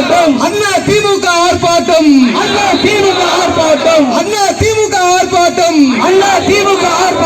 ஆர்ப்பாட்டம். அண்ணா திமுக ஆர்ப்பாட்டம். அண்ணா திமுக ஆர்ப்பாட்டம். அண்ணா திமுக ஆர்ப்பாட்டம். அண்ணா திமுக ஆர்ப்பாட்டம்.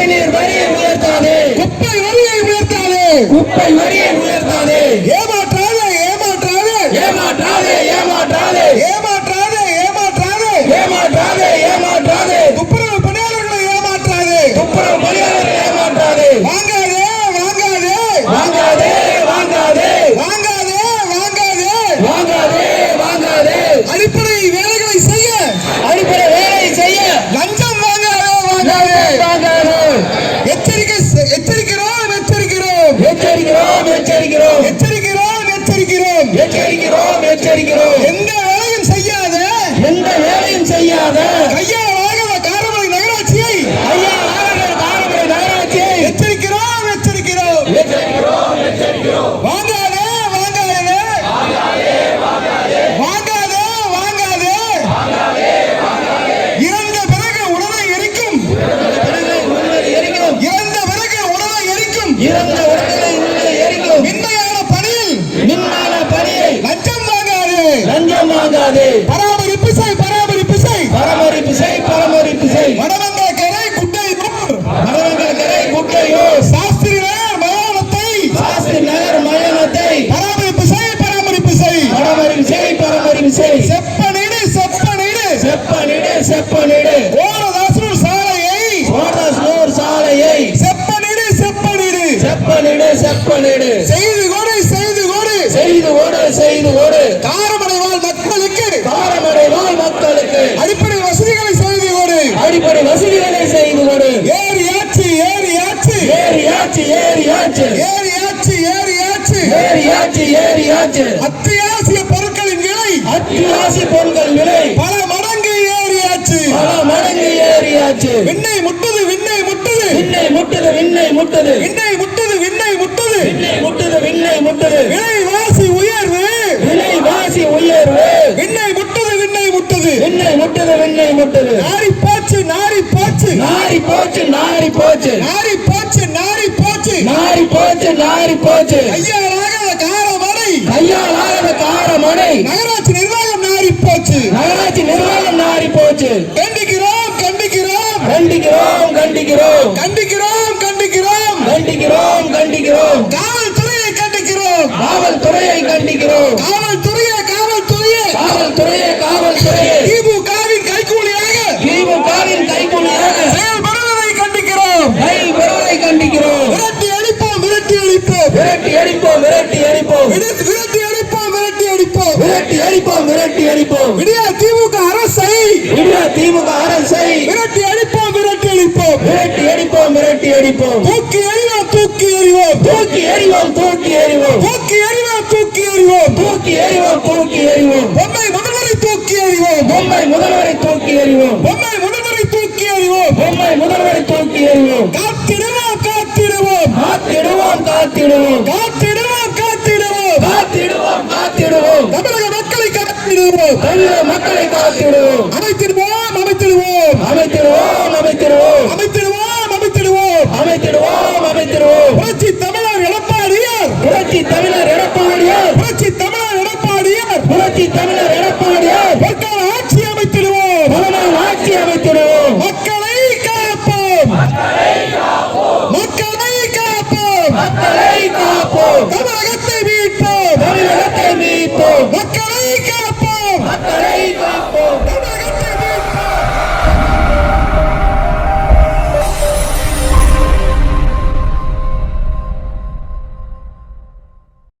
குடிநீர் வரியை உயர்த்தாதே. குப்பை வரியை உயர்த்தாதே. குப்பை வரியை உயர்த்தாதே. ஏமாற்றாதே ஏமாற்றாதே. ஏமாற்றாதே ஏமாற்றாதே. ஏமாற்றாதே ஏமாற்றாதே. ஏமாற்றாதே ஏமாற்றாதே. துப்புரவு பணியாளர்களை ஏமாற்றாதே. துப்புரவு பணியாளரை ஏமாற்றாதே. வாங்காதே வாங்காதே. வாங்காதே வாங்காதே. வாங்காதே வாங்காதே. வாங்காதே வாங்காதே. அடிப்படை வேலைகளை எச்சரிக்கிறோம் எச்சரிக்கிறோம். எந்த வேலையும் செய்யாத எந்த வேலையும் செய்யாத கையாளாக காரமடை நகராட்சியை ஐயா ஆளுநர் காரமடை நகராட்சியை எச்சரிக்கிறோம் எச்சரிக்கிறோம். எச்சரிக்கிறோம் வாங்காதே வாங்காதே. வாங்காதே வாங்காதே. இறந்த பிறகு உடலை எரிக்கும். பிறகு எரிக்கும். இறந்த பிறகு உடலை எரிக்கும். இறந்த கூடாது பராமரிப்பு செய் பராமரிப்பு செய். பராமரிப்பு செய் பராமரிப்பு செய். மடவங்கள் கரை குட்டை நூர் மடவங்கள் கரை குட்டை நூர் சாஸ்திரி நகர் மயானத்தை. சாஸ்திரி நகர் மயானத்தை. பராமரிப்பு செய் பராமரிப்பு செய். பராமரிப்பு செய் பராமரிப்பு செய். செப்ப நீடு செப்ப நீடு செப்ப நீடு செப்ப நீடு ஓரதாசனூர் சாலையை. ஓரதாசனூர் சாலையை. செப்ப நீடு செப்ப நீடு செப்ப நீடு செப்ப நீடு செய்து கொடு செய்து கொடு. செய்து கொடு செய்து கொடு. ஏரியாச்சு ஏரியாச்சு அத்தியாவசிய பொருட்களின் விலை அத்தியாவசிய பொருட்கள் விலை பல மடங்கு ஏரியாச்சு பல மடங்கு ஏரியாச்சு விண்ணை முட்டுது விண்ணை முட்டுது. விண்ணை முட்டுது விண்ணை முட்டுது. விண்ணை முட்டுது விண்ணை முட்டுது. விண்ணை முட்டுது விண்ணை முட்டுது. விலைவாசி உயர்வு. விலை வாசி உயர்வு. விண்ணை முட்டுது விண்ணை முட்டுது. விண்ணை முட்டுது விண்ணை முட்டுது. நாரி போச்சு நாரி போச்சு. நாரி போச்சு நாரி போச்சு. நாரி போச்சு நாரி போச்சு. நாரி போச்சு நாரி போச்சு. ஐயாயிரம் கையால் ஆகாத காரமடை நகராட்சி நிர்வாகம் நாரி போச்சு. நகராட்சி நிர்வாகம் நாரி போச்சு. கண்டிக்கிறோம் கண்டிக்கிறோம். கண்டிக்கிறோம் கண்டிக்கிறோம். கண்டிக்கிறோம் கண்டிக்கிறோம். கண்டிக்கிறோம் கண்டிக்கிறோம். காவல்துறையை கண்டிக்கிறோம். காவல்துறையை கண்டிக்கிறோம். காவல்துறையை காவல்துறையை விடியா திமுக அரசை. விடியா திமுக அரசை. விரட்டி அடிப்போம் விரட்டி அடிப்போம். விரட்டி அடிப்போம் விரட்டி அடிப்போம். தூக்கி எறிவோம் தூக்கி எறிவோம். தூக்கி எறிவோம் தூக்கி எறிவோம். தூக்கி எறிவோம் தூக்கி எறிவோம். தூக்கி எறிவோம் தூக்கி எறிவோம். பொம்மை முதல்வரை தூக்கி எறிவோம். பொம்மை முதல்வரை தூக்கி எறிவோம். பொம்மை முதல்வரை தூக்கி எறிவோம். பொம்மை முதல்வரை தூக்கி எறிவோம். காத்திடுவோம் காத்திடுவோம். காத்திடுவோம் காத்திடுவோம். காத்திடுவோம். மக்களை காத்து விடுவோம் அமைத்திடுவோம். அமைத்திடுவோம் அமைத்திடுவோம். அமைத்திடுவோம் அமைத்திடுவோம். அமைத்திடுவோம் அமைத்திடுவோம். அமைத்திடுவோம் தமிழர் எடப்பாடியார். புரட்சி தமிழர் எடப்பாடியார். புரட்சி தமிழர் எடப்பாடியார். புரட்சி தமிழர் எடப்பாடியார். மக்கள் ஆட்சி அமைத்திடுவோம். பலனால் ஆட்சி அமைத்திடுவோம். மக்களை காப்போம். மக்களை காப்போம். மக்களை காப்போம். தமிழகத்தை மீட்போம். தமிழகத்தை மீட்போம். மக்களை காப்போம்.